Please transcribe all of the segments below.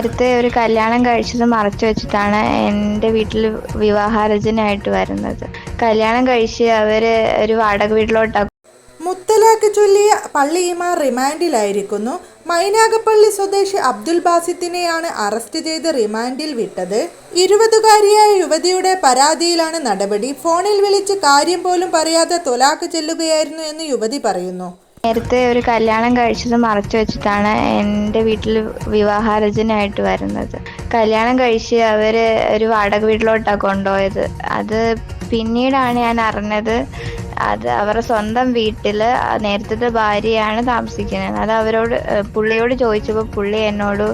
നേരത്തെ ഒരു കല്യാണം കഴിച്ചത് മറച്ചു വെച്ചിട്ടാണ് എന്റെ വീട്ടിൽ വിവാഹാരചനയായിട്ട് വരുന്നത്. കല്യാണം കഴിച്ച് അവർ ഒരു വാടക വീട്ടിലോട്ടാ മുത്തലാഖ് ചൊല്ലിയ പള്ളി റിമാൻഡിലായിരിക്കുന്നു. മൈനാഗപ്പള്ളി സ്വദേശി അബ്ദുൽ ബാസിത്തിനെയാണ് അറസ്റ്റ് ചെയ്ത് റിമാൻഡിൽ വിട്ടത്. ഇരുപതുകാരിയായ യുവതിയുടെ പരാതിയിലാണ് നടപടി. ഫോണിൽ വിളിച്ച് കാര്യം പോലും പറയാതെ തൊലാക്ക് ചെല്ലുകയായിരുന്നു എന്ന് യുവതി പറയുന്നു. നേരത്തെ ഒരു കല്യാണം കഴിച്ചത് മറച്ചു വെച്ചിട്ടാണ് എന്റെ വീട്ടിൽ വിവാഹാരജനായിട്ട് വരുന്നത്. കല്യാണം കഴിച്ച് അവർ ഒരു വാടക വീട്ടിലോട്ടാണ് കൊണ്ടുപോയത്. അത് പിന്നീടാണ് ഞാൻ അറിഞ്ഞത് അത് അവരുടെ സ്വന്തം വീട്ടിൽ നേരത്തെ ഭാര്യയാണ് താമസിക്കുന്നത്. അത് അവരോട് പുള്ളിയോട് ചോദിച്ചപ്പോൾ പുള്ളി എന്നോട്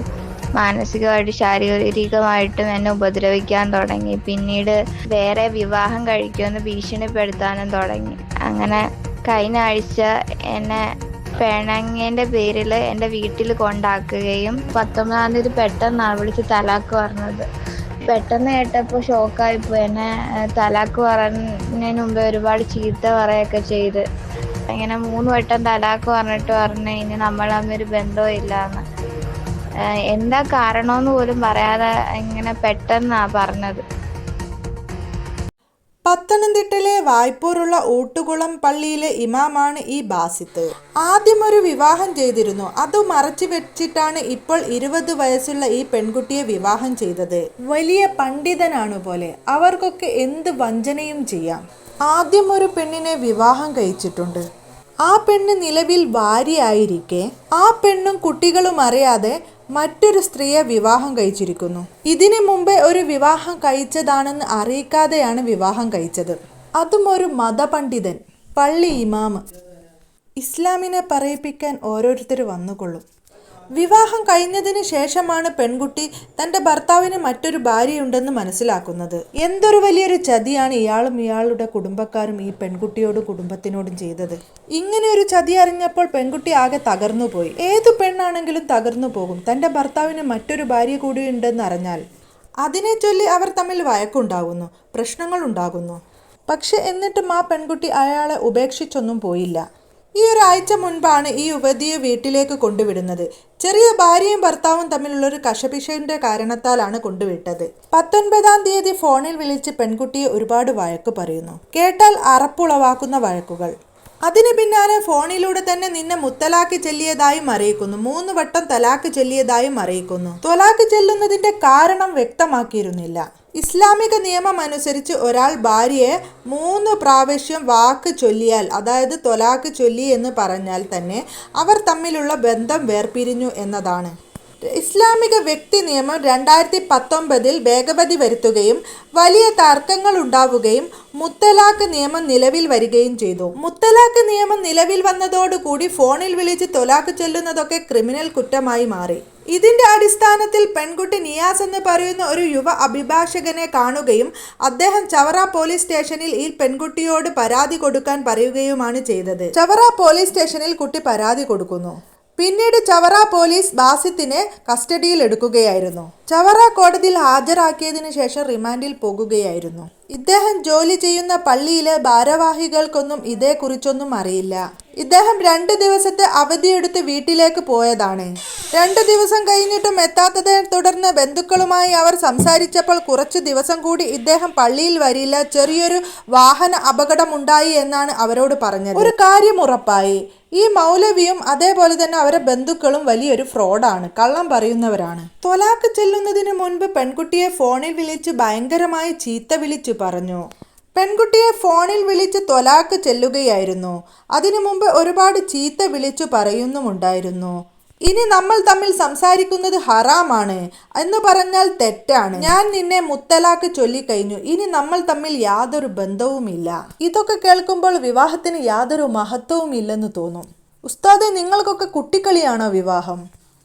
മാനസികമായിട്ട് ശാരീരികമായിട്ടും എന്നെ ഉപദ്രവിക്കാൻ തുടങ്ങി. പിന്നീട് വേറെ വിവാഹം കഴിക്കുമെന്ന് ഭീഷണിപ്പെടുത്താനും തുടങ്ങി. അങ്ങനെ കഴിഞ്ഞ ആഴ്ച എന്നെ പെണങ്ങേന്റെ പേരിൽ എന്റെ വീട്ടിൽ കൊണ്ടാക്കുകയും പത്തൊമ്പതാം തീയതി പെട്ടെന്നാണ് വിളിച്ച് തലാക്ക് പറഞ്ഞത്. പെട്ടെന്ന് കേട്ടപ്പോൾ ഷോക്കായിപ്പോയി എന്നെ തലാക്ക് പറഞ്ഞതിന് മുമ്പേ ഒരുപാട് ചീത്ത പറയുകയൊക്കെ ചെയ്ത്. ഇങ്ങനെ മൂന്ന് വട്ടം തലാക്ക് പറഞ്ഞിട്ട് പറഞ്ഞു ഇനി നമ്മൾ തമ്മിൽ ബന്ധവും ഇല്ലാന്ന്. എന്താ കാരണമെന്ന് പോലും പറയാതെ ഇങ്ങനെ പെട്ടെന്നാ പറഞ്ഞത്. വായ്പൂരുള്ള ഊട്ടുകുളം പള്ളിയിലെ ഇമാമാണ് ഈ ബാസിത്ത്. ആദ്യം ഒരു വിവാഹം ചെയ്തിരുന്നു. അത് മറച്ചു വെച്ചിട്ടാണ് ഇപ്പോൾ ഇരുപത് വയസ്സുള്ള ഈ പെൺകുട്ടിയെ വിവാഹം ചെയ്തത്. വലിയ പണ്ഡിതനാണ് പോലെ അവർക്കൊക്കെ എന്ത് വഞ്ചനയും ചെയ്യാം. ആദ്യം ഒരു പെണ്ണിനെ വിവാഹം കഴിച്ചിട്ടുണ്ട്. ആ പെണ്ണ് നിലവിൽ ഭാര്യയായിരിക്കെ. ആ പെണ്ണും കുട്ടികളും അറിയാതെ മറ്റൊരു സ്ത്രീയെ വിവാഹം കഴിച്ചിരിക്കുന്നു. ഇതിനു മുമ്പേ ഒരു വിവാഹം കഴിച്ചതാണെന്ന് അറിയിക്കാതെയാണ് വിവാഹം കഴിച്ചത്. അതും ഒരു മതപണ്ഡിതൻ പള്ളി ഇമാമ് ഇസ്ലാമിനെ പറയിപ്പിക്കാൻ ഓരോരുത്തർ വന്നുകൊള്ളും. വിവാഹം കഴിഞ്ഞതിന് ശേഷമാണ് പെൺകുട്ടി തന്റെ ഭർത്താവിന് മറ്റൊരു ഭാര്യയുണ്ടെന്ന് മനസ്സിലാക്കുന്നത്. എന്തൊരു വലിയൊരു ചതിയാണ് ഇയാളും ഇയാളുടെ കുടുംബക്കാരും ഈ പെൺകുട്ടിയോടും കുടുംബത്തിനോടും ചെയ്തത്. ഇങ്ങനെ ഒരു ചതി അറിഞ്ഞപ്പോൾ പെൺകുട്ടി ആകെ തകർന്നു പോയി ഏതു പെണ്ണാണെങ്കിലും തകർന്നു പോകും. തന്റെ ഭർത്താവിന് മറ്റൊരു ഭാര്യ കൂടിയുണ്ടെന്ന് അറിഞ്ഞാൽ അതിനെ ചൊല്ലി അവർ തമ്മിൽ വഴക്കുണ്ടാകുന്നു പ്രശ്നങ്ങൾ ഉണ്ടാകുന്നു പക്ഷെ എന്നിട്ടും ആ പെൺകുട്ടി അയാളെ ഉപേക്ഷിച്ചൊന്നും പോയില്ല. ഈ ഒരാഴ്ച മുൻപാണ് ഈ യുവതിയെ വീട്ടിലേക്ക് കൊണ്ടുവിടുന്നത്. ചെറിയ ഭാര്യയും ഭർത്താവും തമ്മിലുള്ള ഒരു കശപിശയുടെ കാരണത്താലാണ് കൊണ്ടുവിട്ടത്. പത്തൊൻപതാം തീയതി ഫോണിൽ വിളിച്ച് പെൺകുട്ടിയെ ഒരുപാട് വഴക്ക് പറയുന്നു. കേട്ടാൽ അറപ്പുളവാക്കുന്ന വഴക്കുകൾ. അതിന് പിന്നാലെ ഫോണിലൂടെ തന്നെ നിന്നെ മുത്തലാക്ക് ചെല്ലിയതായും അറിയിക്കുന്നു. മൂന്ന് വട്ടം തലാക്ക് ചെല്ലിയതായും അറിയിക്കുന്നു. തൊലാക്ക് ചെല്ലുന്നതിന്റെ കാരണം വ്യക്തമാക്കിയിരുന്നില്ല. ഇസ്ലാമിക നിയമം അനുസരിച്ച് ഒരാൾ ഭാര്യയെ മൂന്ന് പ്രാവശ്യം വാക്ക് ചൊല്ലിയാൽ അതായത് തൊലാക്ക് ചൊല്ലി എന്ന് പറഞ്ഞാൽ തന്നെ അവർ തമ്മിലുള്ള ബന്ധം വേർപിരിഞ്ഞു എന്നതാണ്. ഇസ്ലാമിക വ്യക്തി നിയമം രണ്ടായിരത്തി പത്തൊമ്പതിൽ ഭേദഗതി വരുത്തുകയും വലിയ തർക്കങ്ങൾ ഉണ്ടാവുകയും മുത്തലാഖ് നിയമം നിലവിൽ വരികയും ചെയ്തു. മുത്തലാഖ് നിയമം നിലവിൽ വന്നതോടുകൂടി ഫോണിൽ വിളിച്ച് തൊലാഖ് ചൊല്ലുന്നതൊക്കെ ക്രിമിനൽ കുറ്റമായി മാറി. ഇതിന്റെ അടിസ്ഥാനത്തിൽ പെൺകുട്ടി നിയാസ് എന്ന് പറയുന്ന ഒരു യുവ അഭിഭാഷകനെ കാണുകയും അദ്ദേഹം ചവറ പോലീസ് സ്റ്റേഷനിൽ ഈ പെൺകുട്ടിയോട് പരാതി കൊടുക്കാൻ പറയുകയുമാണ് ചെയ്തത്. ചവറ പോലീസ് സ്റ്റേഷനിൽ കുട്ടി പരാതി കൊടുക്കുന്നു. പിന്നീട് ചവറ പോലീസ് ബാസിത്തിനെ കസ്റ്റഡിയിൽ എടുക്കുകയായിരുന്നു ചവറ കോടതിയിൽ ഹാജരാക്കിയതിനു ശേഷം റിമാൻഡിൽ പോകുകയായിരുന്നു. ഇദ്ദേഹം ജോലി ചെയ്യുന്ന പള്ളിയിലെ ഭാരവാഹികൾക്കൊന്നും ഇതേക്കുറിച്ചൊന്നും അറിയില്ല. ഇദ്ദേഹം രണ്ട് ദിവസത്തെ അവധിയെടുത്ത് വീട്ടിലേക്ക് പോയതാണ്. രണ്ടു ദിവസം കഴിഞ്ഞിട്ടും എത്താത്തതിനെ തുടർന്ന് ബന്ധുക്കളുമായി അവർ സംസാരിച്ചപ്പോൾ കുറച്ച് ദിവസം കൂടി ഇദ്ദേഹം പള്ളിയിൽ വരില്ല ചെറിയൊരു വാഹന അപകടമുണ്ടായി എന്നാണ് അവരോട് പറഞ്ഞത്. ഒരു കാര്യം ഉറപ്പായി ഈ മൗലവിയും അതേപോലെ തന്നെ അവരെ ബന്ധുക്കളും വലിയൊരു ഫ്രോഡാണ് കള്ളം പറയുന്നവരാണ്. തൊലാക്ക് ചെല്ലുന്നതിന് മുൻപ് പെൺകുട്ടിയെ ഫോണിൽ വിളിച്ച് ഭയങ്കരമായി ചീത്ത വിളിച്ചു പറഞ്ഞു. പെൺകുട്ടിയെ ഫോണിൽ വിളിച്ച് തൊലാക്ക് ചെല്ലുകയായിരുന്നു. അതിനു മുമ്പ് ഒരുപാട് ചീത്ത വിളിച്ചു പറയുന്നുമുണ്ടായിരുന്നു. ഇനി നമ്മൾ തമ്മിൽ സംസാരിക്കുന്നത് ഹറാമാണ് എന്ന് പറഞ്ഞാൽ തെറ്റാണ്. ഞാൻ നിന്നെ മുത്തലാക്ക് ചൊല്ലിക്കഴിഞ്ഞു. ഇനി നമ്മൾ തമ്മിൽ യാതൊരു ബന്ധവുമില്ല. ഇതൊക്കെ കേൾക്കുമ്പോൾ വിവാഹത്തിന് യാതൊരു മഹത്വവും ഇല്ലെന്ന് തോന്നും. ഉസ്താദെ നിങ്ങൾക്കൊക്കെ കുട്ടിക്കളിയാണോ വിവാഹം?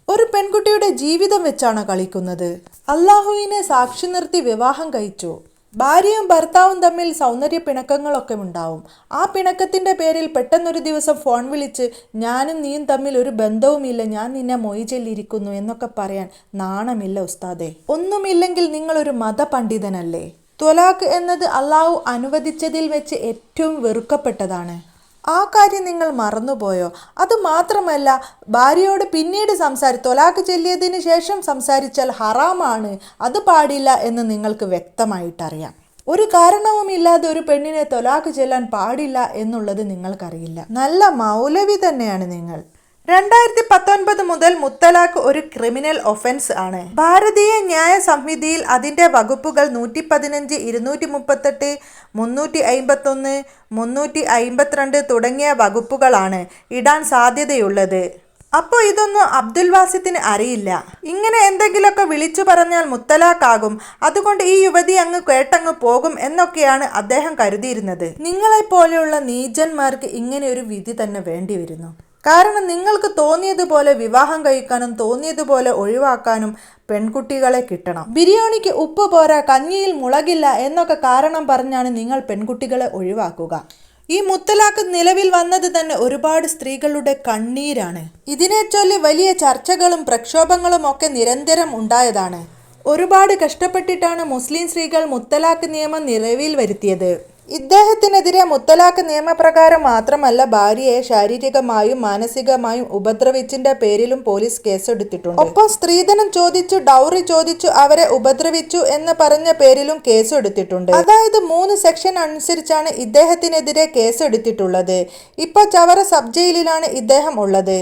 ഒരു പെൺകുട്ടിയുടെ ജീവിതം വെച്ചാണോ കളിക്കുന്നത്? അള്ളാഹുവിനെ സാക്ഷി നിർത്തി വിവാഹം കഴിച്ചു. ഭാര്യയും ഭർത്താവും തമ്മിൽ സൗന്ദര്യ പിണക്കങ്ങളൊക്കെ ഉണ്ടാവും. ആ പിണക്കത്തിന്റെ പേരിൽ പെട്ടെന്നൊരു ദിവസം ഫോൺ വിളിച്ച് ഞാനും നീയും തമ്മിൽ ഒരു ബന്ധവുമില്ല. ഞാൻ നിന്നെ മൊയ് ചൊല്ലിയിരിക്കുന്നു എന്നൊക്കെ പറയാൻ നാണമില്ല ഉസ്താദെ. ഒന്നുമില്ലെങ്കിൽ നിങ്ങളൊരു മതപണ്ഡിതനല്ലേ? ത്വലാഖ് എന്നത് അള്ളാഹു അനുവദിച്ചതിൽ വെച്ച് ഏറ്റവും വെറുക്കപ്പെട്ടതാണ്. ആ കാര്യം നിങ്ങൾ മറന്നുപോയോ? അത് മാത്രമല്ല ഭാര്യയോട് പിന്നീട് സംസാരി തൊലാക്ക് ചെല്ലിയതിന് ശേഷം സംസാരിച്ചാൽ ഹറാമാണ് അത് പാടില്ല എന്ന് നിങ്ങൾക്ക് വ്യക്തമായിട്ടറിയാം. ഒരു കാരണവുമില്ലാതെ ഒരു പെണ്ണിനെ തൊലാക്ക് ചെല്ലാൻ പാടില്ല എന്നുള്ളത് നിങ്ങൾക്കറിയില്ല. നല്ല മൗലവി തന്നെയാണ് നിങ്ങൾ. രണ്ടായിരത്തി പത്തൊൻപത് മുതൽ മുത്തലാഖ് ഒരു ക്രിമിനൽ ഒഫൻസ് ആണ്. ഭാരതീയ ന്യായ സംഹിതയിൽ അതിന്റെ വകുപ്പുകൾ നൂറ്റി പതിനഞ്ച് ഇരുന്നൂറ്റി മുപ്പത്തെട്ട് മുന്നൂറ്റി അയിമ്പത്തൊന്ന് മുന്നൂറ്റി അയിമ്പത്തിരണ്ട് തുടങ്ങിയ വകുപ്പുകളാണ് ഇടാൻ സാധ്യതയുള്ളത്. അപ്പോൾ ഇതൊന്നും അബ്ദുൽ വാസിത്തിന് അറിയില്ല. ഇങ്ങനെ എന്തെങ്കിലുമൊക്കെ വിളിച്ചു പറഞ്ഞാൽ മുത്തലാക്കാകും അതുകൊണ്ട് ഈ യുവതി അങ്ങ് കേട്ടങ്ങ് പോകും എന്നൊക്കെയാണ് അദ്ദേഹം കരുതിയിരുന്നത്. നിങ്ങളെപ്പോലെയുള്ള നീചന്മാർക്ക് ഇങ്ങനെ ഒരു വിധി തന്നെ വേണ്ടി വരുന്നു കാരണം നിങ്ങൾക്ക് തോന്നിയതുപോലെ വിവാഹം കഴിക്കാനും തോന്നിയതുപോലെ ഒഴിവാക്കാനും പെൺകുട്ടികളെ കിട്ടണം. ബിരിയാണിക്ക് ഉപ്പ് പോരാ കഞ്ഞിയിൽ മുളകില്ല എന്നൊക്കെ കാരണം പറഞ്ഞാണ് നിങ്ങൾ പെൺകുട്ടികളെ ഒഴിവാക്കുക. ഈ മുത്തലാഖ് നിലവിൽ വന്നത് തന്നെ ഒരുപാട് സ്ത്രീകളുടെ കണ്ണീരാണ്. ഇതിനെ ചൊല്ലി വലിയ ചർച്ചകളും പ്രക്ഷോഭങ്ങളും ഒക്കെ നിരന്തരം ഉണ്ടായതാണ്. ഒരുപാട് കഷ്ടപ്പെട്ടിട്ടാണ് മുസ്ലിം സ്ത്രീകൾ മുത്തലാഖ് നിയമം നിലവിൽ വരുത്തിയത്. ഇദ്ദേഹത്തിനെതിരെ മുത്തലാഖ് നിയമപ്രകാരം മാത്രമല്ല ഭാര്യയെ ശാരീരികമായും മാനസികമായും ഉപദ്രവിച്ചിന്റെ പേരിലും പോലീസ് കേസെടുത്തിട്ടുണ്ട്. ഒപ്പം സ്ത്രീധനം ചോദിച്ചു ഡൗറി ചോദിച്ചു അവരെ ഉപദ്രവിച്ചു എന്ന് പറഞ്ഞ പേരിലും കേസെടുത്തിട്ടുണ്ട്. അതായത് മൂന്ന് സെക്ഷൻ അനുസരിച്ചാണ് ഇദ്ദേഹത്തിനെതിരെ കേസെടുത്തിട്ടുള്ളത്. ഇപ്പൊ ചവറ സബ് ജയിലിലാണ് ഇദ്ദേഹം ഉള്ളത്.